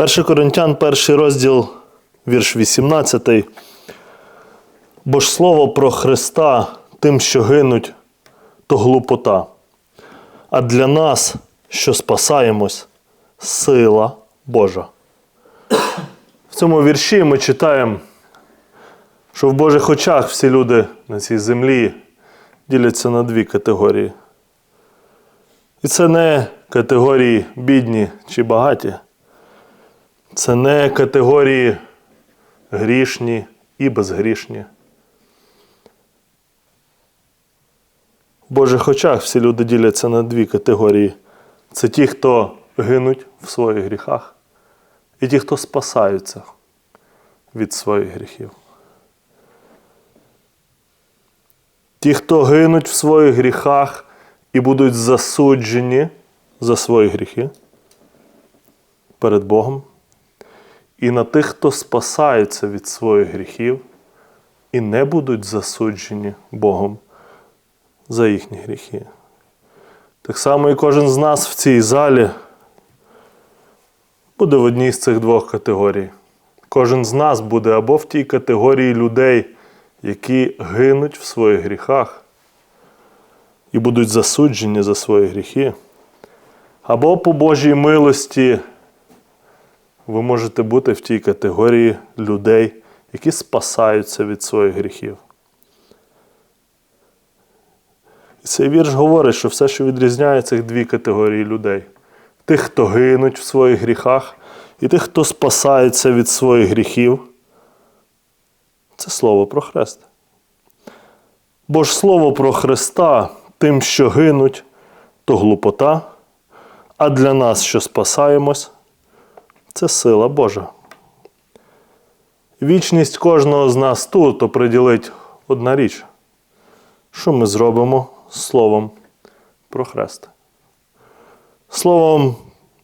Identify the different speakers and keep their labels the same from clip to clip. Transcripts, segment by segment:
Speaker 1: 1 Коринтян, перший розділ, вірш 18. Бо ж слово про Христа тим, що гинуть, то глупота. А для нас, що спасаємось, сила Божа. В цьому вірші ми читаємо, що в Божих очах всі люди на цій землі діляться на дві категорії. І це не категорії бідні чи багаті. Це не категорії грішні і безгрішні. В Божих очах всі люди діляться на дві категорії. Це ті, хто гинуть в своїх гріхах, і ті, хто спасаються від своїх гріхів. Ті, хто гинуть в своїх гріхах і будуть засуджені за свої гріхи перед Богом. І на тих, хто спасаються від своїх гріхів і не будуть засуджені Богом за їхні гріхи. Так само і кожен з нас в цій залі буде в одній з цих двох категорій. Кожен з нас буде або в тій категорії людей, які гинуть в своїх гріхах і будуть засуджені за свої гріхи, або по Божій милості ви можете бути в тій категорії людей, які спасаються від своїх гріхів. І цей вірш говорить, що все, що відрізняє цих дві категорії людей: тих, хто гинуть в своїх гріхах, і тих, хто спасається від своїх гріхів, це слово про Хрест. Бо ж слово про Христа тим, що гинуть, то глупота, а для нас, що спасаємось, це сила Божа. Вічність кожного з нас тут оприділить одна річ. Що ми зробимо Словом про Хрест? Словом,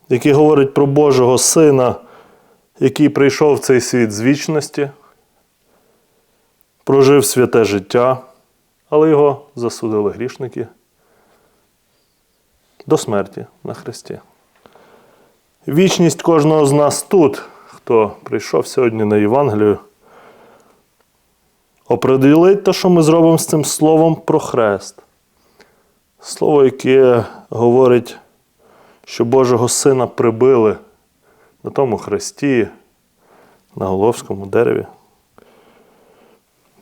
Speaker 1: яке говорить про Божого Сина, який прийшов в цей світ з вічності, прожив святе життя, але його засудили грішники до смерті на Христі. Вічність кожного з нас тут, хто прийшов сьогодні на Євангелію, определить те, що ми зробимо з цим словом про хрест. Слово, яке говорить, що Божого Сина прибили на тому хресті, на Головському дереві.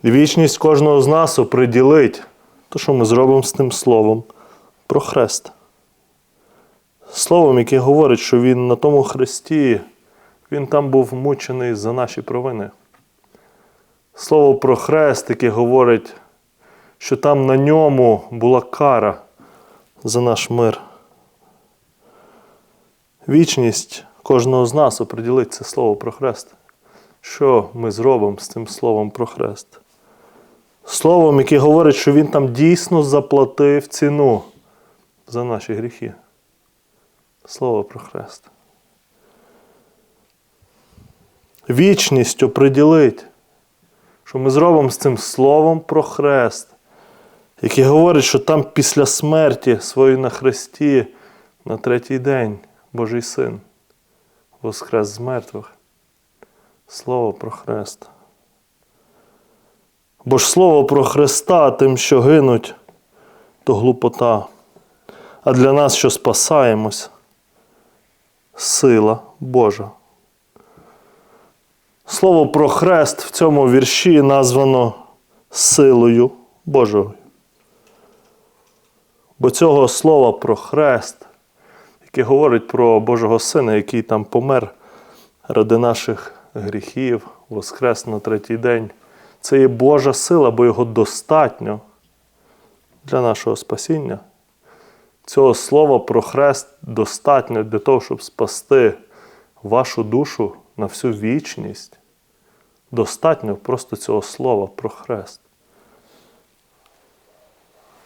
Speaker 1: Вічність кожного з нас оприділить те, що ми зробимо з тим словом про хрест. Словом, яке говорить, що Він на тому хресті, Він там був мучений за наші провини. Слово про хрест, яке говорить, що там на ньому була кара за наш мир. Вічність кожного з нас оприділить це слово про хрест. Що ми зробимо з цим словом про хрест? Словом, яке говорить, що Він там дійсно заплатив ціну за наші гріхи. Слово про хрест. Вічність оприділить, що ми зробимо з цим словом про хрест, яке говорить, що там після смерті своєї на хресті на третій день Божий Син воскрес з мертвих. Слово про хрест. Бо ж слово про Христа тим, що гинуть, то глупота. А для нас, що спасаємось, сила Божа. Слово про хрест в цьому вірші названо силою Божою. Бо цього слова про хрест, яке говорить про Божого Сина, який там помер ради наших гріхів, воскрес на третій день, це є Божа сила, бо його достатньо для нашого спасіння. Цього слова про хрест достатньо для того, щоб спасти вашу душу на всю вічність. Достатньо просто цього слова про хрест.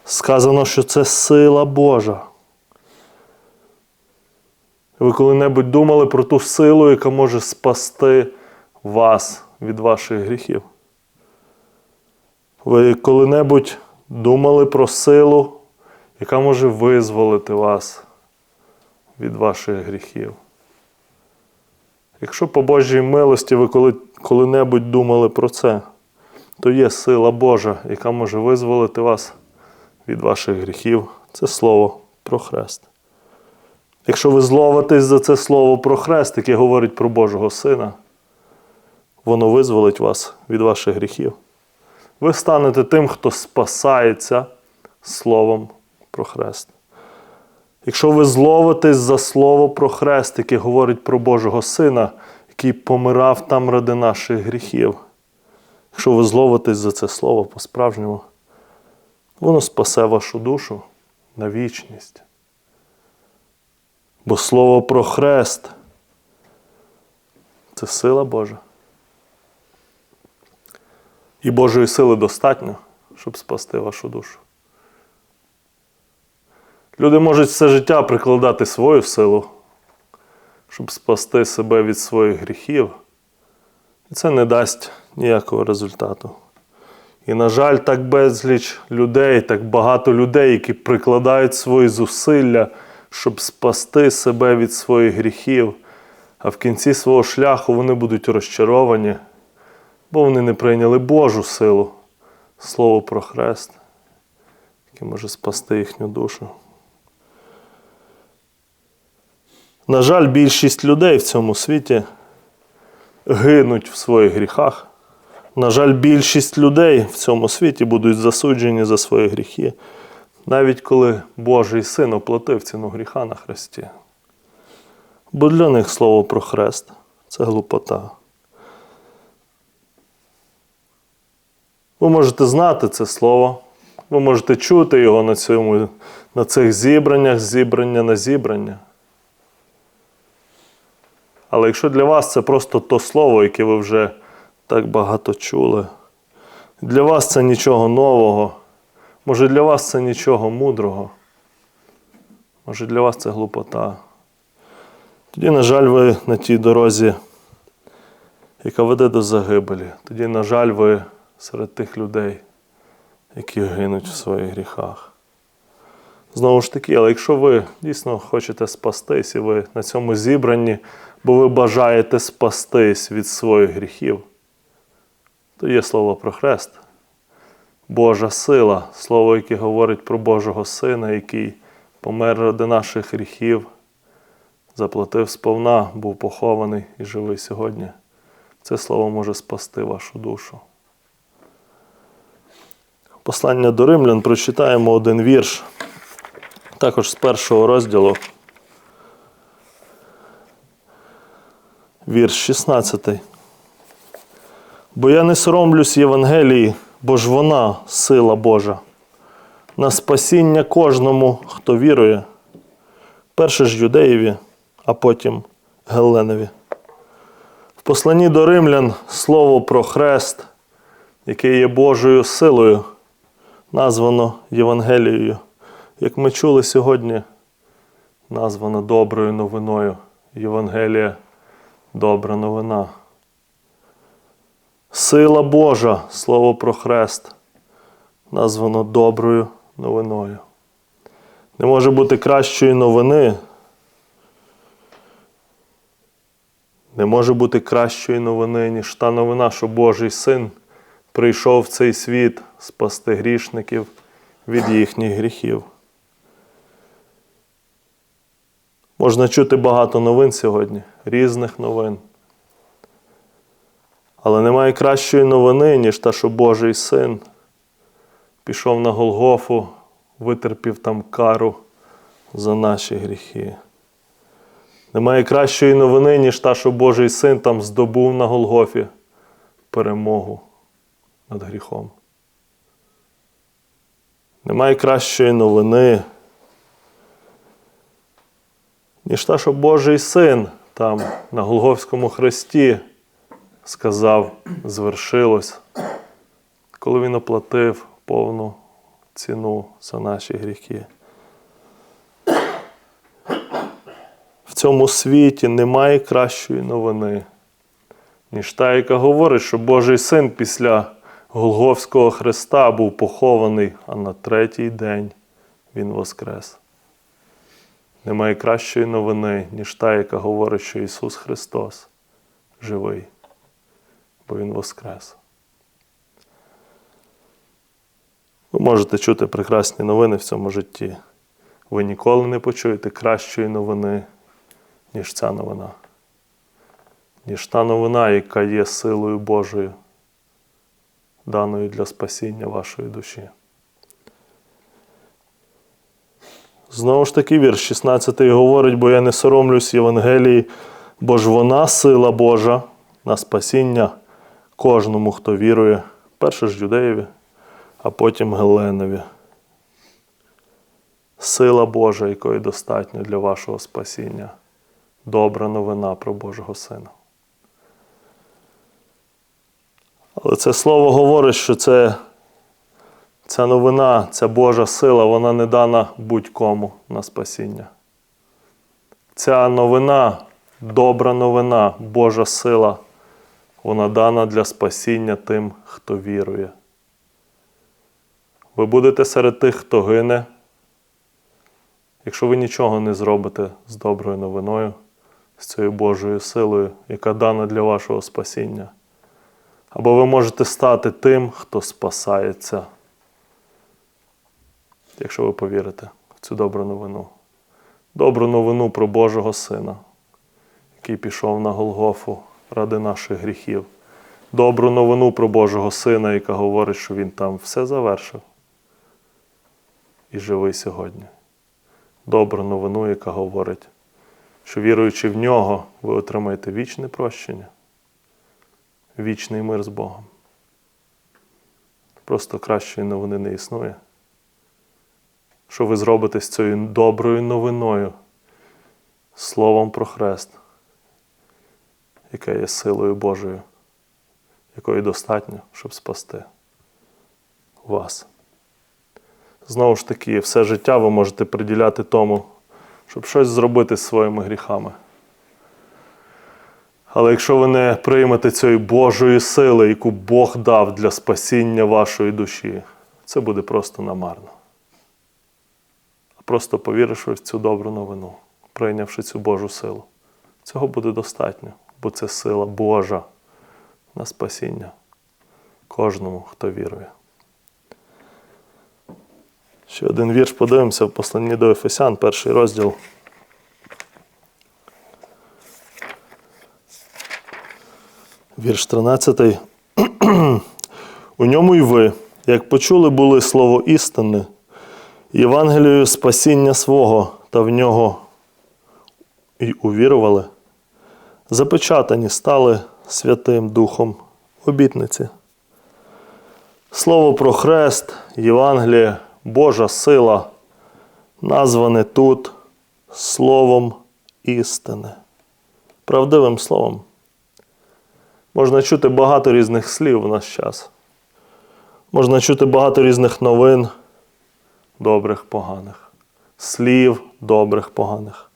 Speaker 1: Сказано, що це сила Божа. Ви коли-небудь думали про ту силу, яка може спасти вас від ваших гріхів? Ви коли-небудь думали про силу, яка може визволити вас від ваших гріхів? Якщо по Божій милості ви коли, коли-небудь думали про це, то є сила Божа, яка може визволити вас від ваших гріхів. Це слово про хрест. Якщо ви зловитесь за це слово про хрест, яке говорить про Божого Сина, воно визволить вас від ваших гріхів. Ви станете тим, хто спасається словом про хрест. Якщо ви зловитесь за слово про хрест, яке говорить про Божого Сина, який помирав там ради наших гріхів, якщо ви зловитесь за це слово по-справжньому, воно спасе вашу душу на вічність. Бо слово про хрест це сила Божа. І Божої сили достатньо, щоб спасти вашу душу. Люди можуть все життя прикладати свою силу, щоб спасти себе від своїх гріхів. І це не дасть ніякого результату. І, на жаль, так безліч людей, так багато людей, які прикладають свої зусилля, щоб спасти себе від своїх гріхів, а в кінці свого шляху вони будуть розчаровані, бо вони не прийняли Божу силу, слово про хрест, яке може спасти їхню душу. На жаль, більшість людей в цьому світі гинуть в своїх гріхах. На жаль, більшість людей в цьому світі будуть засуджені за свої гріхи, навіть коли Божий син оплатив ціну гріха на хресті. Бо для них слово про хрест це глупота. Ви можете знати це слово, ви можете чути його на, цьому, на цих зібраннях, зібрання на зібрання. Але якщо для вас це просто то слово, яке ви вже так багато чули, для вас це нічого нового, може для вас це нічого мудрого, може для вас це глупота. Тоді, на жаль, ви на тій дорозі, яка веде до загибелі. Тоді, на жаль, ви серед тих людей, які гинуть в своїх гріхах. Знову ж таки, але якщо ви дійсно хочете спастись, і ви на цьому зібранні, бо ви бажаєте спастись від своїх гріхів, то є слово про хрест. Божа сила, слово, яке говорить про Божого Сина, який помер ради наших гріхів, заплатив сповна, був похований і живий сьогодні. Це слово може спасти вашу душу. Послання до римлян прочитаємо один вірш, також з першого розділу. Вірш 16. Бо я не соромлюсь Євангелії, бо ж вона сила Божа, на спасіння кожному, хто вірує, перше ж юдеєві, а потім Гелленові. В посланні до римлян слово про хрест, яке є Божою силою, названо Євангелією, як ми чули сьогодні, названо доброю новиною. Євангелія добра новина. Сила Божа, слово про хрест, названо доброю новиною. Не може бути кращої новини. Не може бути кращої новини, ніж та новина, що Божий син прийшов в цей світ спасти грішників від їхніх гріхів. Можна чути багато новин сьогодні, різних новин. Але немає кращої новини, ніж та, що Божий син пішов на Голгофу, витерпів там кару за наші гріхи. Немає кращої новини, ніж та, що Божий син там здобув на Голгофі перемогу над гріхом. Немає кращої новини, ніж та, що Божий син там на Голговському хресті сказав, звершилось, коли він оплатив повну ціну за наші гріхи. В цьому світі немає кращої новини, ніж та, яка говорить, що Божий син після Голговського хреста був похований, а на третій день Він воскрес. Немає кращої новини, ніж та, яка говорить, що Ісус Христос живий, бо Він воскрес. Ви можете чути прекрасні новини в цьому житті. Ви ніколи не почуєте кращої новини, ніж ця новина, ніж та новина, яка є силою Божою, даною для спасіння вашої душі. Знову ж таки, вірш 16 говорить, бо я не соромлюсь Євангелії, бо ж вона сила Божа на спасіння кожному, хто вірує, перше ж юдеєві, а потім Геленові. Сила Божа, якої достатньо для вашого спасіння. Добра новина про Божого Сина. Але це слово говорить, що це, ця новина, ця Божа сила, вона не дана будь-кому на спасіння. Ця новина, добра новина, Божа сила, вона дана для спасіння тим, хто вірує. Ви будете серед тих, хто гине, якщо ви нічого не зробите з доброю новиною, з цією Божою силою, яка дана для вашого спасіння. Або ви можете стати тим, хто спасається, якщо ви повірите в цю добру новину. Добру новину про Божого Сина, який пішов на Голгофу ради наших гріхів. Добру новину про Божого Сина, яка говорить, що Він там все завершив і живий сьогодні. Добру новину, яка говорить, що віруючи в нього, ви отримаєте вічне прощення вічний мир з Богом. Просто кращої новини не існує. Що ви зробите з цією доброю новиною, Словом про Хрест, яке є силою Божою, якої достатньо, щоб спасти вас. Знову ж таки, все життя ви можете приділяти тому, щоб щось зробити з своїми гріхами. Але якщо ви не приймете цієї Божої сили, яку Бог дав для спасіння вашої душі, це буде просто намарно. Просто повіривши в цю добру новину, прийнявши цю Божу силу, цього буде достатньо, бо це сила Божа на спасіння кожному, хто вірує. Ще один вірш подивимося в посланні до Ефесян, перший розділ. Вірш 13. У ньому й ви, як почули були слово істини, Євангелію спасіння свого та в нього й увірували, запечатані стали Святим Духом обітниці. Слово про хрест, Євангеліє, Божа сила, назване тут Словом істини, правдивим словом. Можна чути багато різних слів в наш час. Можна чути багато різних новин, добрих, поганих, слів добрих, поганих,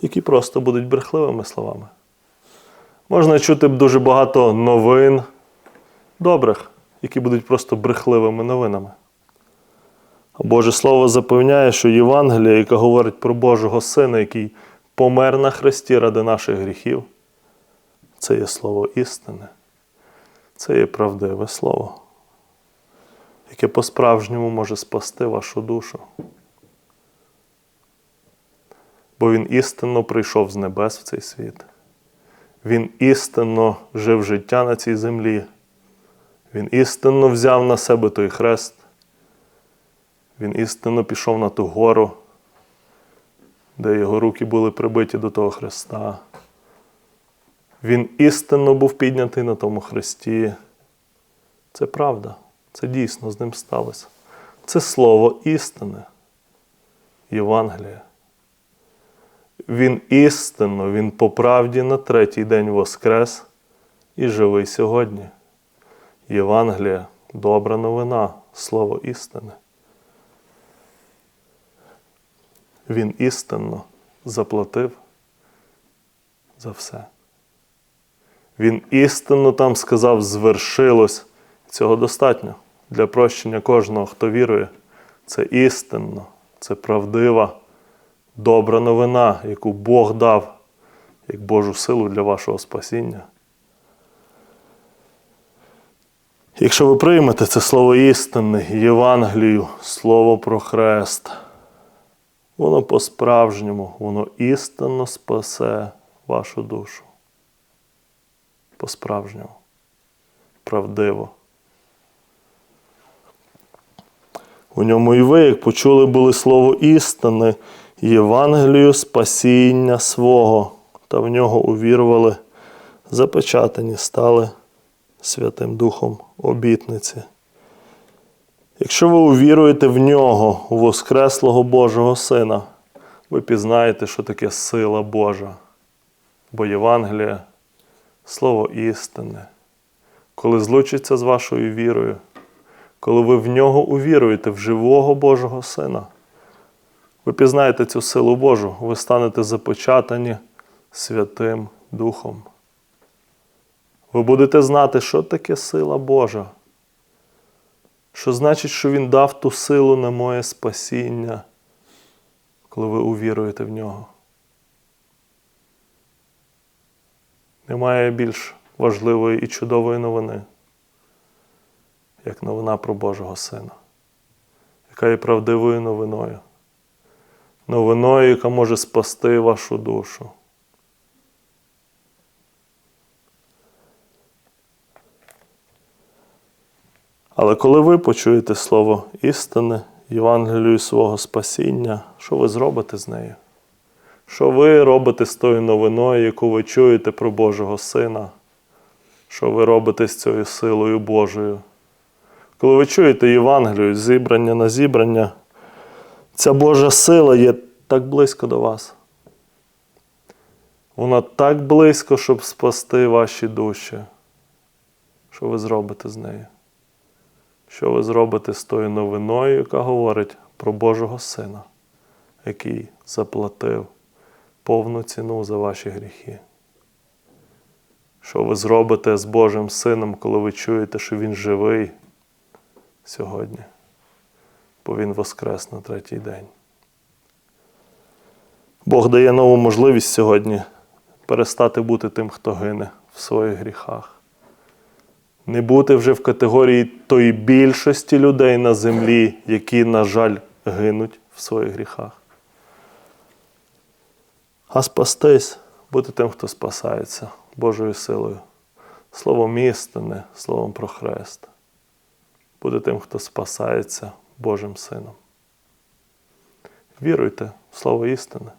Speaker 1: які просто будуть брехливими словами. Можна чути дуже багато новин добрих, які будуть просто брехливими новинами. А Боже Слово запевняє, що Євангелія, яка говорить про Божого Сина, який помер на хресті ради наших гріхів, це є слово істини, це є правдиве слово, яке по-справжньому може спасти вашу душу. Бо Він істинно прийшов з небес в цей світ. Він істинно жив життя на цій землі. Він істинно взяв на себе той хрест. Він істинно пішов на ту гору, де його руки були прибиті до того хреста. Він істинно був піднятий на тому хресті. Це правда, це дійсно з ним сталося. Це слово істини, Євангелія. Він істинно, Він по правді на третій день воскрес і живий сьогодні. Євангелія добра новина, слово істини. Він істинно заплатив за все. Він істинно там сказав, звершилось. Цього достатньо для прощення кожного, хто вірує. Це істинно, це правдива, добра новина, яку Бог дав як Божу силу для вашого спасіння. Якщо ви приймете це слово істини, Євангелію, слово про хрест, воно по-справжньому, воно істинно спасе вашу душу. По-справжньому. Правдиво. У ньому і ви, як почули були слово істини, Євангелію спасіння свого, та в нього увірували, запечатані стали Святим Духом обітниці. Якщо ви увіруєте в нього, у Воскреслого Божого Сина, ви пізнаєте, що таке сила Божа. Бо Євангелія слово істини, коли злучиться з вашою вірою, коли ви в нього увіруєте, в живого Божого Сина, ви пізнаєте цю силу Божу, ви станете запечатані Святим Духом. Ви будете знати, що таке сила Божа. Що значить, що Він дав ту силу на моє спасіння, коли ви увіруєте в нього. Немає більш важливої і чудової новини, як новина про Божого Сина, яка є правдивою новиною, новиною, яка може спасти вашу душу. Але коли ви почуєте слово істини, Євангелію свого спасіння, що ви зробите з нею? Що ви робите з тою новиною, яку ви чуєте про Божого Сина? Що ви робите з цією силою Божою? Коли ви чуєте Євангелію, зібрання на зібрання, ця Божа сила є так близько до вас. Вона так близько, щоб спасти ваші душі. Що ви зробите з нею? Що ви зробите з тою новиною, яка говорить про Божого Сина, який заплатив повну ціну за ваші гріхи? Що ви зробите з Божим Сином, коли ви чуєте, що Він живий сьогодні, бо Він воскрес на третій день? Бог дає нову можливість сьогодні перестати бути тим, хто гине в своїх гріхах. Не бути вже в категорії тої більшості людей на землі, які, на жаль, гинуть в своїх гріхах. А спастись, бути тим, хто спасається Божою силою, словом істини, словом про хрест. Бути тим, хто спасається Божим Сином. Віруйте в слово істини,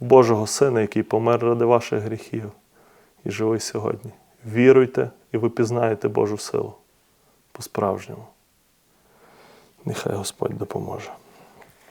Speaker 1: в Божого Сина, який помер ради ваших гріхів і живий сьогодні. Віруйте, і ви пізнаєте Божу силу по-справжньому. Нехай Господь допоможе.